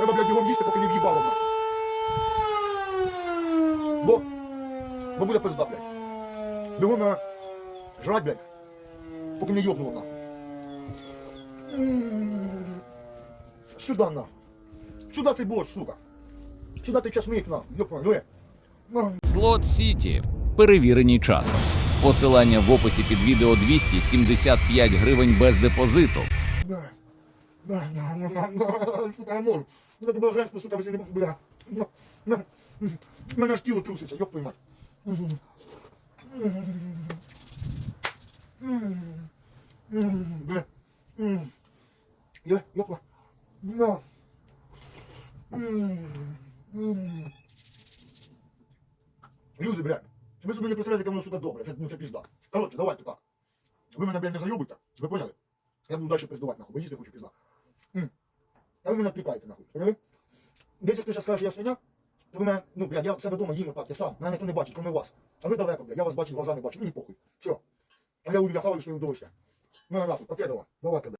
Треба, блядь, бігом їсти, поки не в'їбало, нахуй. Бо, бо буде пизда, блядь. Бігом на жрать, блядь, поки не йобнуло, нахуй. Сюда, нахуй. Сюда цей борщ, сука. Сюда ти часник, нахуй. Йопа. Ну, Слот Сіті. Перевірені часом. Посилання в описі під відео 275 гривень без депозиту. Да. Да, да, да, да, сука, я можу. Я тебе женську, сука, без не бля. Ну, ну, Мене ж тіло труситься, ёб твою мать. Бля. Я, ёпа. На. Люди, бля, ви собі не представляєте, яке воно, сука, добре. Це, ну, це пізда. Коротше, давайте так. Ви мене, блядь, не зайобуйте. Ви поняли? Я буду далі пиздувати, нахуй, бо їсти хочу пізда. А ви мене відпікаєте, нахуй. Поняли? Десь як ти ще скажеш, я свиня, то ви мене, ну, блядь, я себе вдома їм отак, я сам. Мене ніхто не бачить, кроме вас. А ви далеко, блядь, я вас бачу, глаза не бачу, мені похуй. Все. А я у хаваю своє удовольствие. Ну, нахуй, покедова. Давай блядь.